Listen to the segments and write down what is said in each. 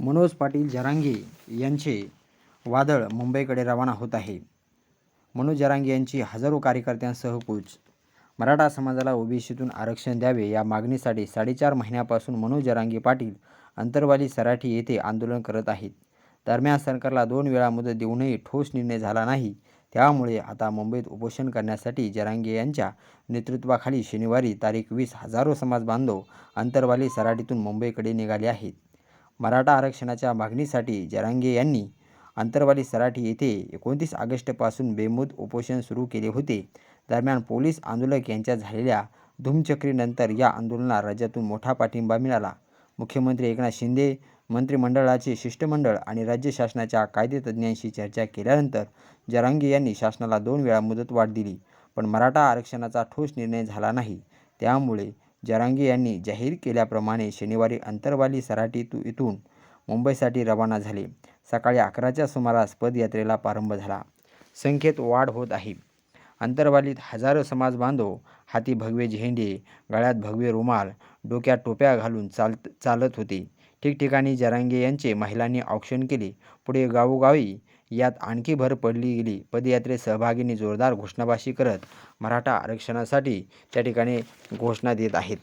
मनोज पाटील जरांगे यांचे वादळ मुंबईकडे रवाना होत आहे. मनोज जरांगे यांची हजारो कार्यकर्त्यांसह कूच. मराठा समाजाला ओबीसीतून आरक्षण द्यावे या मागणीसाठी साडेचार महिन्यापासून मनोज जरांगे पाटील अंतरवाली सराठी येथे आंदोलन करत आहेत. दरम्यान सरकारला दोन वेळा मुदत देऊनही ठोस निर्णय झाला नाही. त्यामुळे आता मुंबईत उपोषण करण्यासाठी जरांगे यांच्या नेतृत्वाखाली शनिवारी तारीख वीस हजारो समाज बांधव अंतरवाली सराठीतून मुंबईकडे निघाले आहेत. मराठा आरक्षणाच्या मागणीसाठी जरांगे यांनी अंतरवाली सराठी येथे एकोणतीस ऑगस्टपासून बेमुद उपोषण सुरू केले होते. दरम्यान पोलीस आंदोलक यांच्या झालेल्या धूमचक्रीनंतर या आंदोलनाला राज्यातून मोठा पाठिंबा मिळाला. मुख्यमंत्री एकनाथ शिंदे मंत्रिमंडळाचे शिष्टमंडळ आणि राज्य शासनाच्या कायदेतज्ज्ञांशी चर्चा केल्यानंतर जरांगे यांनी शासनाला दोन वेळा मुदतवाढ दिली. पण मराठा आरक्षणाचा ठोस निर्णय झाला नाही. त्यामुळे जरांगे यांनी जाहीर केल्याप्रमाणे शनिवारी अंतरवाली सराटी इथून मुंबईसाठी रवाना झाले. सकाळी अकराच्या सुमारास पदयात्रेला प्रारंभ झाला. संख्येत वाढ होत आहे. अंतरवालीत हजारो समाज बांधव हाती भगवे झेंडे गळ्यात भगवे रुमाल डोक्यात टोप्या घालून चाल चालत होते. ठिकठिकाणी जरांगे यांचे महिलांनी औक्षण केले. पुढे गावोगावी यात आणखी भर पडली गेली. पदयात्रेत सहभागींनी जोरदार घोषणाबाजी करत मराठा आरक्षणासाठी त्या ठिकाणी घोषणा देत आहेत.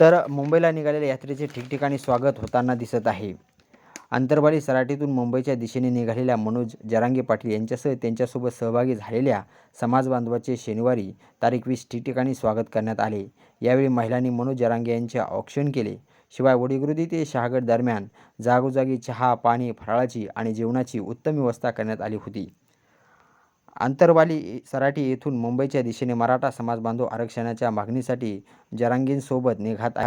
तर मुंबईला निघालेल्या यात्रेचे ठिकठिकाणी स्वागत होताना दिसत आहे. अंतरवाली सराटीतून मुंबईच्या दिशेने निघालेल्या मनोज जरांगे पाटील यांच्यासह त्यांच्यासोबत सहभागी झालेल्या समाजबांधवाचे शनिवारी तारीख वीस ठिकठिकाणी स्वागत करण्यात आले. यावेळी महिलांनी मनोज जरांगे यांचे औक्षण केले. शिवाय वडीगृदी ते शहागड दरम्यान जागोजागी चहा पाणी फराळाची आणि जेवणाची उत्तम व्यवस्था करण्यात आली होती. आंतरवाली सराटी येथून मुंबईच्या दिशेने मराठा समाजबांधव आरक्षणाच्या मागणीसाठी जरांगींसोबत निघात